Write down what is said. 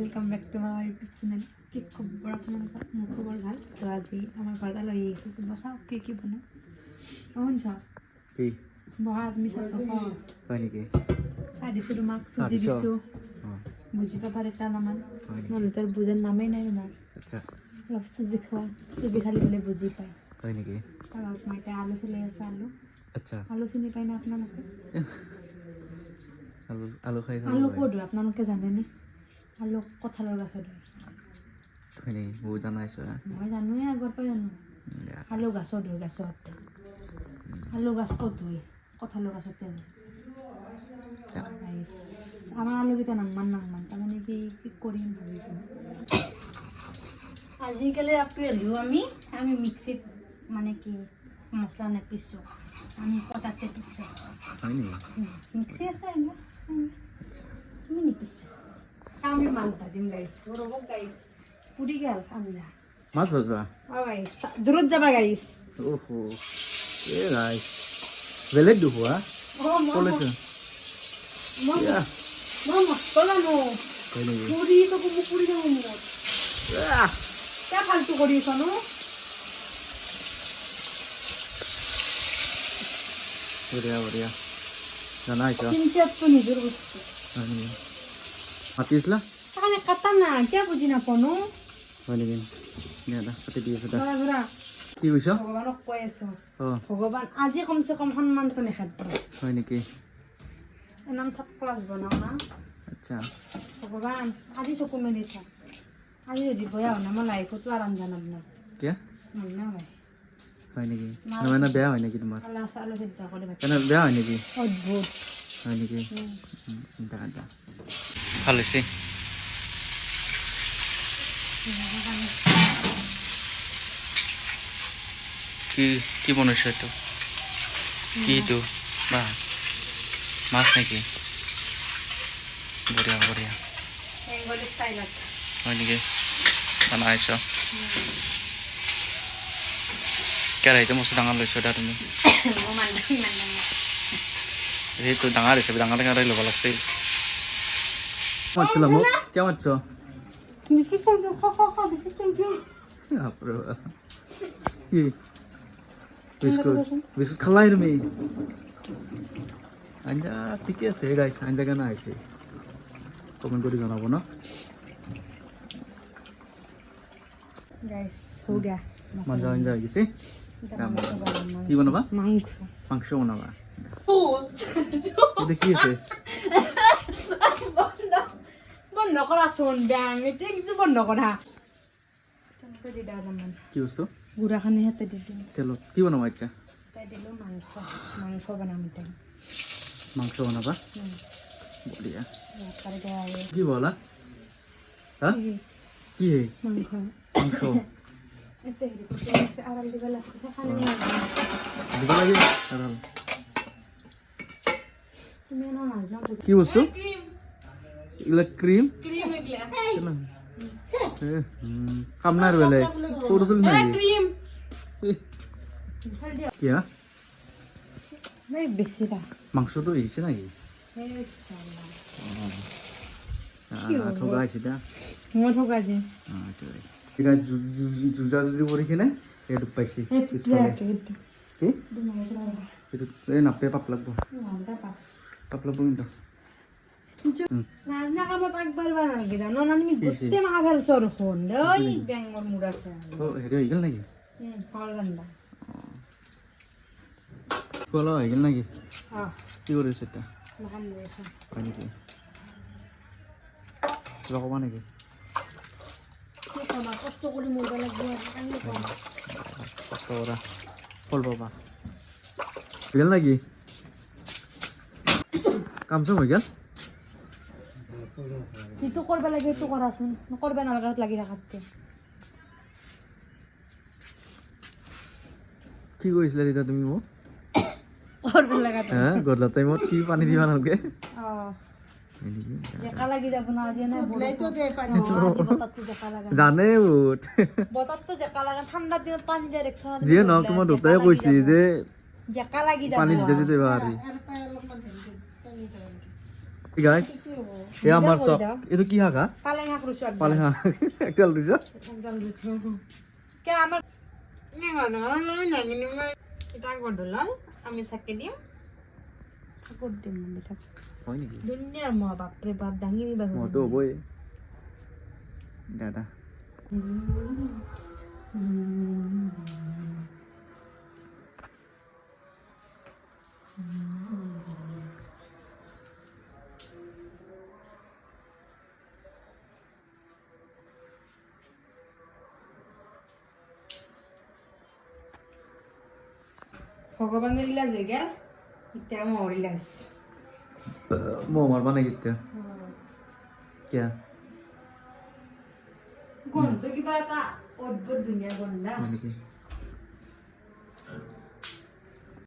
Welcome back to my YouTube channel কি খবৰ আপোনালোকৰ মোৰ খবৰ ভালো। তো আজি আমাৰ ঘৰত আলহী আহিছে তো চাওক কি কি বনাওঁ? শুনছ কি? বহা তুমি পাওঁ হয় নেকি? চাহ দিছোঁ তোমাক চুজি দিছ? বুজি পাবাৰ এটা অলপমান নেকি? বুজাৰ নামেই নাই তোমাৰ আচ্ছা। অলপ চুজি খোৱা চুজি খালি বোলে বুজি পায়। হয় নেকি? তাৰপৰা মই এতিয়া আলু চলাই আছোঁ আলু। আচ্ছা। আলু চিনি পায় না আপোনালোকে? আলু আলু খাই আলু ক'ত আপোনালোকে জানেনে? আলু কঁঠালৰ গছত হয় নেকি বহুত জানাইছো মই জানোৱে আগৰ পৰা জানো। আলু গাছত হয় গাছত আলু গাছ ক'ত হয় কঁঠালৰ গাছতে আমাৰ আলুকেইটা নাংমান নাংমান তাৰমানে কি কি কৰিম ভাবিছোঁ আজিকালি আপেলো আমি আমি মিক্সিত মানে কি মছলা নেপিছোঁ আমি পটাতে পিছোঁ। মিক্সি আছে না তুমি নিপিছোঁ। আমি মাছ ভাজিম গেল আঞ্জা মাছ ভাজবা? দূৰত যাবা গাইছ ওহো। এ গাই বেলেগ দুখো হা অঁ কলেছো মই ইয়া, মই মস্ত জানো হয় নেকি পুৰি তো মোক পুৰি যাব মোৰ আহ, কিয় ফাল্টু কৰি আছ নো বঢ়িয়া বঢ়িয়া জানাইছ চিনচিয়াতটো নিজৰ বস্তু সেইকাৰণে কাটা না কিয় বুজি নাপাওঁ নো হয় নেকি দিয়া দা কাটি দি আছো দা ধৰা ধৰা কি কৈছ ভগৱানক কৈ আছো ভগৱান আজি কমচে কম সন্মানটো নেখাত হয় নেকি ইমান ফাৰ্ষ্ট ক্লাছ বনাওঁ না আচ্ছা ভগৱান আজি চকু মেলি মেলিছ আজি যদি বেয়া হোৱা নাই মই লাইফতো আৰাম জানাম না কিয় মৰিনা হয় নেকি মানে বেয়া হয় নেকি তোমাৰ বেয়া হয় নেকি অদ্ভুত হয় নেকি ভালো হৈছে কি কি বনাইছ এইটো কি এইটো বা মাছ নেকি? বঢ়িয়া বঢ়িয়া হয় নেকি বনাইছ। কেৰাহীটো মস্ত ডাঙৰ লৈছ দা তুমি। সেইটো ডাঙৰ হিচাপে ডাঙৰ ডাঙৰ ল'ব লাগছিল কৰিছোঁ বাপৰে বাপ। কি? বিস্কুট। বিস্কুট খালাই তুমি? আঞ্জা ঠিকে আছে গাইছ আঞ্জা কেনে আহিছে কমেণ্ট কৰি জনাব ন? হৈ আঞ্জা হৈ গৈছে? কি বনাবা? মাংস। মাংস বনাবা। কি আছে? বন্ধ কৰা? চোন বেং এতিয়া কিন্তু বন্ধ অলপমান কি বস্তু? গুড়াখিনি সিহঁতে দি দিওঁ তেলত। কি বনাবা এতিয়া? তাই দিলোঁ মাংস। মাংস বনাম এতিয়া। মাংস বনাবা? বঢ়িয়া। কি বলা? হা? কি? হে? মাংস। মাংস। দিব লাগছে। দিব লাগে। কি বস্তু? এইবিলাক ক্ৰীম কাম নাই আৰু বেলেগ সৰু চলি নাই কি হা এই বেছি দা মাংসটো আহিছে নাকি যুঁজি কৰি কিনে সেইটো পাইছে এই পিছফালে এইটো কি এইটো এইটো। এইটো এই নাপে পাপ লাগব পাপ। পাপ লাগব কিন্তু উম। নাজনা কামত আগবাঢ়িব জানো না তুমি কি হৈছে? গোটেই মাখা ফেলছ দেখোন ঐ আছে। অ, হেৰি হৈ গ'ল নেকি? ফল কলা হৈ গ'ল নেকি? কি কৰিছে এতিয়া? মাখান হয় নেকি? ক'ম কষ্ট লাগিব। কষ্ট ফল পাবা। গ'ল নেকি? চাম হৈ গ'ল? যিটো কৰিব লাগে সেইটো কৰাচোন। কৰিব নালাগে লাগি থাকাতকে। কি কৰিছিলা তেতিয়া তুমি মোক? কৰিব লাগে হা গধূলা টাইমত কি পানী দিবা নালাগে? অঁ। জেকা লাগি যাব না আজি এনে বৰষুণ। অঁ, আজি বতাহটো জেকা লাগে না। জানে বহুত। বতাহটো জেকা লাগে ঠাণ্ডাৰ দিনত পানী ডাইৰেকশ্যন যিয়ে নহওক তোমাৰ দেউতাই কৈছে যে জেকা লাগি যাব। পানী যেতিয়া আৰু। দিতে পাৰি এ এইটো কি শাক হা পালেং ৰুইছো একদম। পালে শাক একডাল ৰুইছ একদম ৰুইছো কে আমাৰ এটা গধূলাল আমি চাকি দিম। ঠাকুৰ দিম মানে হয় নেকি? ধুনীয়া মহ বাপৰে বাপ দাঙি নিবা মইতো হ'বই দাদা। ভগৱানৰ ইলাজ হৈ গেল এতিয়া মহৰ ইলাজ মৌ মাৰবা নেকি এতিয়া কিয়া গন্ধটো কিবা এটা অদ্ভুত ধুনীয়া গন্ধ হয় নেকি